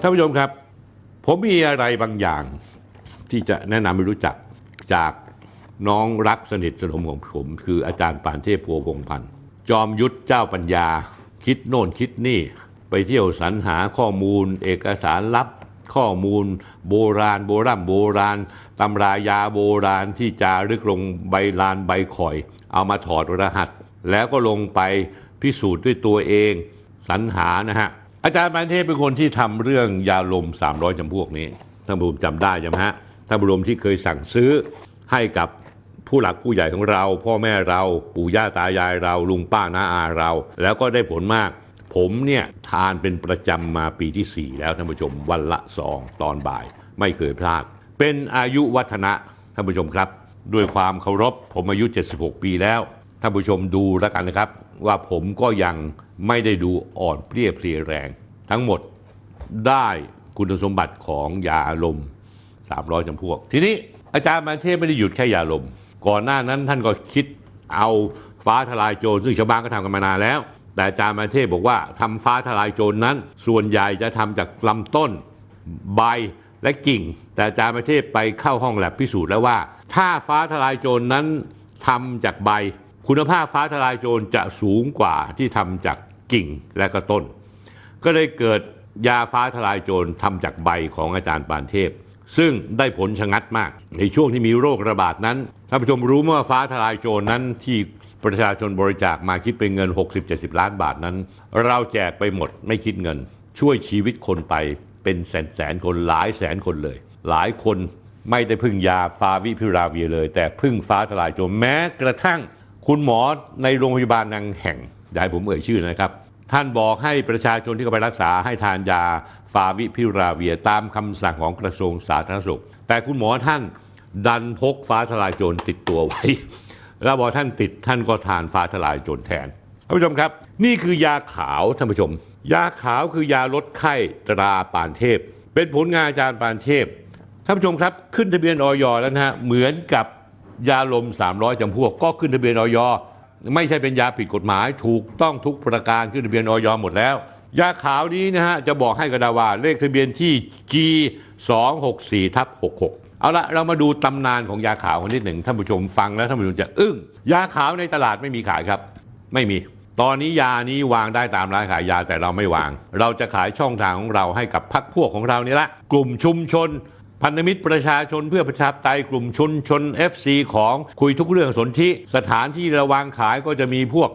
ท่านผู้ชมครับ ผมมีอะไรบางอย่าง ที่จะแนะนำให้รู้จักจากน้องรักสนิทสนมของผม คืออาจารย์ปานเทพโพวงศพันธ์จอมยุทธเจ้าปัญญา คิดโน่นคิดนี่ ไปเที่ยวสรรหาข้อมูล เอกสารลับข้อมูล โบราณ โบราณโบราณตำรายาโบราณที่จารึกลงใบลานใบข่อย เอามาถอดรหัส แล้วก็ลงไปพิสูจน์ด้วยตัวเองสรรหานะฮะ อาจารย์ปานเทพเป็นคนที่ทำเรื่องยาลม 300จำพวกนี้ท่านผู้ชมจำได้ใช่ไหมฮะท่านผู้ชมที่เคยสั่งซื้อให้กับผู้หลักผู้ใหญ่ของเรา พ่อแม่เราปู่ย่าตายายเราลุงป้าน้าอาเรา แล้วก็ได้ผลมาก ผมเนี่ยทานเป็นประจำมาปีที่ 4 แล้วท่านผู้ชมวันละซองตอนบ่าย ไม่เคยพลาด เป็นอายุวัฒนะท่านผู้ชมครับ ด้วยความเคารพผมอายุ 76 ปีแล้ว ท่านผู้ชมดูแล้วกันนะครับ ว่าผมก็ยังไม่ได้ดูอ่อนเปรี้ยเพลียแรง ทั้งหมดได้คุณสมบัติของยาลม300จำพวก ทีนี้อาจารย์มันเทพไม่ได้หยุดแค่ยาลม ก่อนหน้านั้นท่านก็คิดเอาฟ้าทลายโจรซึ่งชาวบ้านก็ทำกันมานานแล้ว แต่อาจารย์มันเทพบอกว่าทำฟ้าทลายโจรนั้น ส่วนใหญ่จะทำจากลำต้นใบและกิ่ง แต่อาจารย์ประเทศไปเข้าห้องแลบพิสูจน์แล้วว่า ถ้าฟ้าทลายโจรนั้นทำจากใบ คุณภาพฟ้าทลายโจรจะสูงกว่าที่ทำจากกิ่งและก็ต้น ก็เลยเกิดยาฟ้าทลายโจรทำจากใบของอาจารย์ปานเทพ ซึ่งได้ผลชะงัดมาก ในช่วงที่มีโรคระบาดนั้นท่านผู้ชมรู้ไหมว่าฟ้าทลายโจรนั้นที่ประชาชนบริจาคมาคิดเป็นเงิน 60-70 ล้านบาทนั้น เราแจกไปหมดไม่คิดเงิน ช่วยชีวิตคนไปเป็นแสนแสนคนหลายแสนคนเลย หลายคนไม่ได้พึ่งยาฟาวิพิราเวียเลย แต่พึ่งฟ้าทลายโจรแม้กระทั่ง คุณหมอในโรงพยาบาลนางแห่งอย่าให้ผมเอ่ยชื่อนะครับ ท่านบอกให้ประชาชนที่เข้าไปรักษาให้ทานยาฟาวิพิราเวียตามคำสั่งของกระทรวงสาธารณสุข แต่คุณหมอท่านดันพกฟ้าทลายโจรติดตัวไว้ แล้วบอกท่านติดท่านก็ทานฟ้าทลายโจรแทนท่านผู้ชมครับ นี่คือยาขาวท่านผู้ชม ยาขาวคือยาลดไข้ตราปานเทพ เป็นผลงานอาจารย์ปานเทพท่านผู้ชมครับ ขึ้นทะเบียนออยแล้วนะฮะเหมือนกับ ยาลม 300จำพวก ก็ขึ้นทะเบียนออยไม่ใช่เป็นยาผิดกฎหมาย ถูกต้องทุกประการขึ้นทะเบียนออยหมดแล้ว ยาขาวนี้นะฮะจะบอกให้กระดาว่าเลขทะเบียนที่ G 2 6 4ทับ66 เอาละเรามาดูตำนานของยาขาวกันนิดหนึ่งท่านผู้ชมฟังแล้วท่านผู้ชมจะอึ้ง ยาขาวในตลาดไม่มีขายครับ ไม่มี ตอนนี้ยานี้วางได้ตามร้านขายยาแต่เราไม่วาง เราจะขายช่องทางของเราให้กับพักพวกของเรานี่ละกลุ่มชุมชน พันธมิตรประชาชนเพื่อประชาธิปไตยกลุ่มชนชน FC ของคุยทุกเรื่องสนธิสถานที่ระวางขายก็จะมีพวก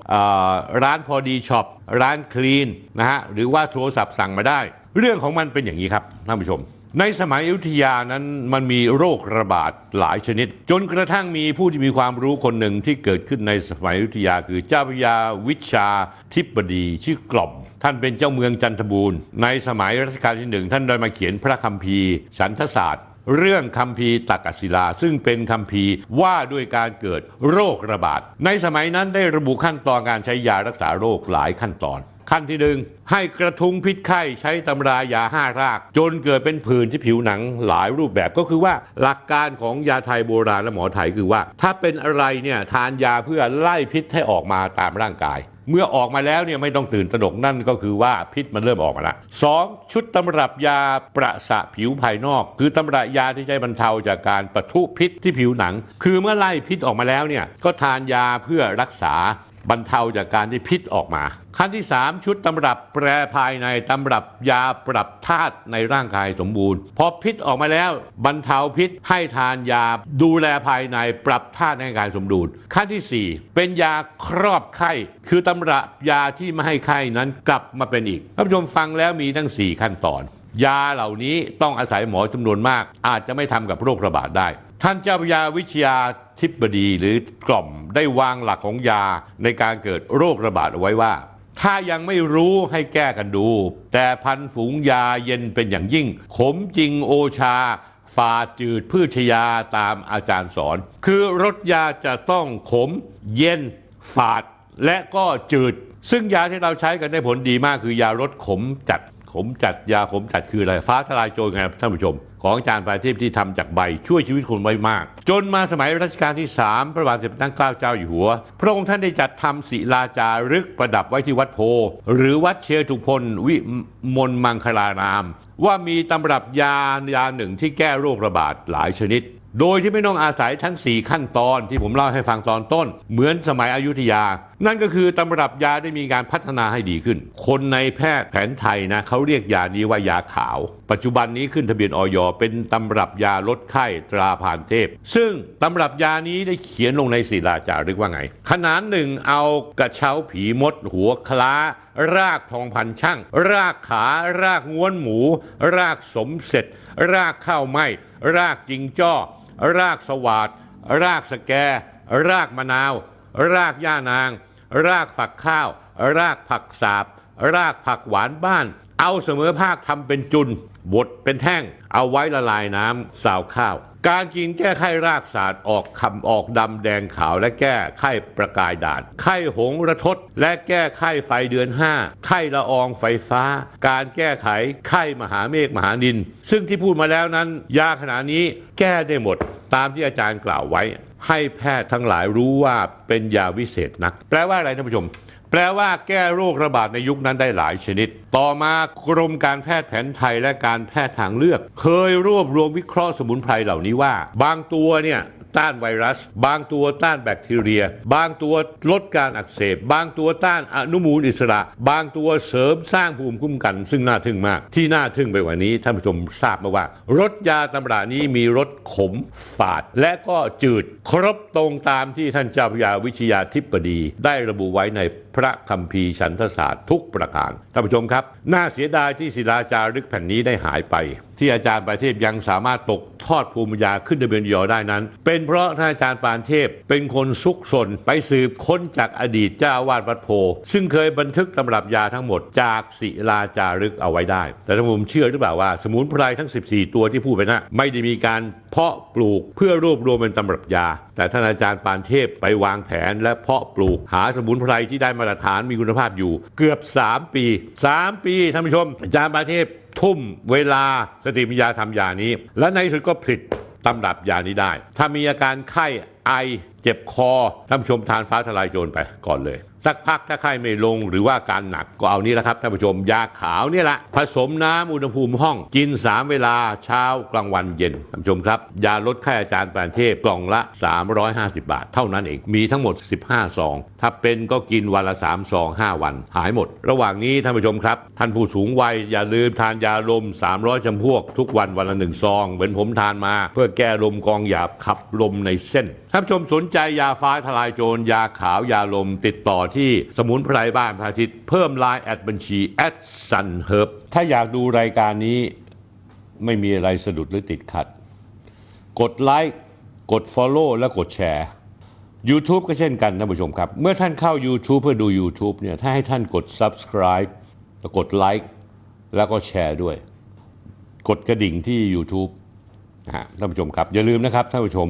ร้านพอดีช็อปร้านคลีนนะฮะหรือว่าโทรศัพท์สั่งมาได้ เรื่องของมันเป็นอย่างนี้ครับท่านผู้ชม ในสมัยอยุธยานั้นมันมีโรคระบาดหลายชนิด จนกระทั่งมีผู้ที่มีความรู้คนหนึ่งที่เกิดขึ้นในสมัยอยุธยาคือเจ้าพยาวิชาทิบดีชื่อกล่อม ท่านเป็นเจ้าเมืองจันทบูรณ์ ในสมัยรัชกาลที่หนึ่งท่านได้มาเขียนพระคัมภีร์ฉันทศาสตร์ เรื่องคัมภีร์ตักกศิลา ซึ่งเป็นคัมภีร์ว่าด้วยการเกิดโรคระบาด ในสมัยนั้นได้ระบุขั้นตอนการใช้ยารักษาโรคหลายขั้นตอนขั้นที่หนึ่งให้กระทุ้งพิษไข้ใช้ตำรายาห้าราก จนเกิดเป็นผื่นที่ผิวหนังหลายรูปแบบก็คือว่าหลักการของยาไทยโบราณและหมอไทยคือว่า ถ้าเป็นอะไรเนี่ยทานยาเพื่อไล่พิษให้ออกมาตามร่างกาย เมื่อออกมาแล้วเนี่ยไม่ต้องตื่นตระหนกนั่นก็คือว่าพิษมันเริ่มออกมาแล้วสองชุดตำรับยาประสะผิวภายนอก คือตำรับยาที่ใช้บรรเทาจากการปะทุพิษที่ผิวหนัง คือเมื่อไล่พิษออกมาแล้วเนี่ยก็ทานยาเพื่อรักษา บรรเทาจากการที่พิษออกมา ขั้นที่ 3 ชุดตำรับแปรภายในตำรับยาปรับธาตุในร่างกายสมบูรณ์ พอพิษออกมาแล้ว บรรเทาพิษให้ทานยาดูแลภายในปรับธาตุในร่างกายสมดุลขั้นทีสี่ 4 เป็นยาครอบไข้ คือตำรับยาที่ไม่ให้ไข้นั้นกลับมาเป็นอีกท่านผู้ชมฟังแล้วมีทั้ง 4 ขั้นตอน ยาเหล่านี้ต้องอาศัยหมอจำนวนมาก อาจจะไม่ทำกับโรคระบาดได้ ท่านเจ้าพยาวิชยาทิบดีหรือกล่อม ได้วางหลักของยาในการเกิดโรคระบาดเอาไว้ว่าถถ้ายังไม่รู้ให้แก้กันดู แต่พันฝูงยาเย็นเป็นอย่างยิ่ง ขมจริงโอชาฝาจืดพืชยาตามอาจารย์สอน คือรสยาจะต้องขม เย็น ฝาด และก็จืด ซึ่งยาที่เราใช้กันได้ผลดีมากคือยารสขมจัด ขมจัดยาขมจัดคืออะไรฟ้าทลายโจรไงท่านผู้ชม ของอาจารย์ปาเทพที่ทำจากใบช่วยชีวิตคนไว้มาก จนมาสมัยรัชกาลที่ 3 พระบาทสมเด็จพระนั่งเกล้าเจ้าอยู่หัว พระองค์ท่านได้จัดทำศิลาจารึกประดับไว้ที่วัดโพ หรือวัดเชตุพนวิมลมังคลาราม ว่ามีตำรับยายาหนึ่งที่แก้โรคระบาดหลายชนิด โดยที่ไม่ต้องอาศัยทั้ง 4 ขั้นตอนที่ผมเล่าให้ฟังตอนต้น เหมือนสมัยอยุธยา นั่นก็คือตำรับยาได้มีการพัฒนาให้ดีขึ้น คนในแพทย์แผนไทยนะเขาเรียกยานี้ว่ายาขาว ปัจจุบันนี้ขึ้นทะเบียนออยเป็นตำรับยาลดไข้ตราผ่านเทพ ซึ่งตำรับยานี้ได้เขียนลงในศิลาจารึกว่าไง ขนานหนึ่งเอากระเช้าผีมด หัวคล้ารากทองพันช่าง รากขารากง้วนหมู รากสมเสร็จ รากข้าวไหมรากจิงจ้อ รากสวาดรากสแก รากมะนาว รากย่านาง รากฝักข้าว รากผักสาบ รากผักหวานบ้าน เอาเสมอภาคทำเป็นจุนบดเป็นแท่ง เอาไว้ละลายน้ำสาวข้าว การกินแก้ไข้รากสาดออกคำออกดำแดงขาวและแก้ไข้ประกายด่าน ไข้หงระทศและแก้ไข้ไฟเดือน 5 ไข้ละอองไฟฟ้า การแก้ไขไข้มหาเมฆมหานิน ซึ่งที่พูดมาแล้วนั้น ยาขนาดนี้แก้ได้หมด ตามที่อาจารย์กล่าวไว้ให้แพทย์ทั้งหลายรู้ว่าเป็นยาวิเศษนัก แปลว่าอะไรท่านผู้ชม แปลว่าแก้โรคระบาดในยุคนั้นได้หลายชนิด ต่อมากรมการแพทย์แผนไทยและการแพทย์ทางเลือก เคยรวบรวมวิเคราะห์สมุนไพรเหล่านี้ว่า บางตัวเนี่ย ต้านไวรัส บางตัวต้านแบคทีเรีย บางตัวลดการอักเสบ บางตัวต้านอนุมูลอิสระ บางตัวเสริมสร้างภูมิคุ้มกัน ซึ่งน่าทึ่งมาก ที่น่าทึ่งไปกว่านี้ท่านผู้ชมทราบมาว่า รสยาตำรานี้มีรสขมฝาด และก็จืด ครบตรงตามที่ท่านเจ้าพรยาวิชยาธิปดี ได้ระบุไว้ใน พระคัมภีร์ฉันทศาสตร์ทุกประการท่านผู้ชมครับ น่าเสียดายที่ศิลาจารึกแผ่นนี้ได้หายไป ที่อาจารย์ปานเทพยังสามารถตกทอดภูมิปัญญาขึ้นทะเบียนยอได้นั้น เป็นเพราะท่านอาจารย์ปานเทพเป็นคนซุกซนไปสืบค้นจากอดีตเจ้าวาดวัดโพ ซึ่งเคยบันทึกตำรับยาทั้งหมดจากศิลาจารึกเอาไว้ได้ แต่ท่านผมเชื่อหรือเปล่าว่า สมุนไพรทั้ง 14 ตัวที่พูดไปนะไม่ได้มีการเพาะปลูกเพื่อรวบรวมเป็นตำรับยา แต่ท่านอาจารย์ปานเทพไปวางแผนและเพาะปลูกหาสมุนไพรที่ได้มาตรฐานมีคุณภาพอยู่ เกือบ 3 ปี 3 ปีท่านผู้ชม อาจารย์ปาเทพทุ่มเวลาสติปัญญาทำยานี้ และในสุดก็ผลิตตำรับยานี้ได้ ถ้ามีอาการไข้ไอเจ็บคอท่านผู้ชมทานฟ้าทลายโจรไปก่อนเลย สักพักถ้าไข้ไม่ลงหรือว่าการหนักก็เอานี้แหละครับท่านผู้ชมยาขาวเนี่ยแหละผสมน้ำอุณหภูมิห้องกิน 3 เวลาเช้ากลางวันเย็นท่านผู้ชมครับ ยาลดไข้อาจารย์ปานเทพกล่องละ 350 บาท เท่านั้นเองมีทั้งหมด 15ซองถ้าเป็นก็กินวันละ3ซอง5วัน หายหมด ระหว่างนี้ท่านผู้ชมครับ ท่านผู้สูงวัยอย่าลืมทานยาลม 300จำพวก ทุกวันวันละหนึ่งซอง เหมือนผมทานมา เพื่อแก้ลมกองหยาบขับลมในเส้นท่านผู้ชมสนใจยาฟ้าทลายโจรยาขาวยาลมติดต่อที่สมุนไพรบ้านพระอาทิตย์เพิ่มไลน์แอดบัญชีแอดซันเฮิร์บถ้าอยากดูรายการนี้ไม่มีอะไรสะดุดหรือติดขัด กดไลค์กด Follow และกดแชร์ YouTube ก็เช่นกันท่านผู้ชมครับ เมื่อท่านเข้า YouTube เพื่อดู YouTube เนี่ยถ้าให้ท่านกด Subscribe แล้วกดไลค์แล้วก็แชร์ด้วย กดกระดิ่งที่ YouTube นะฮะท่านผู้ชมครับ อย่าลืมนะครับท่านผู้ชม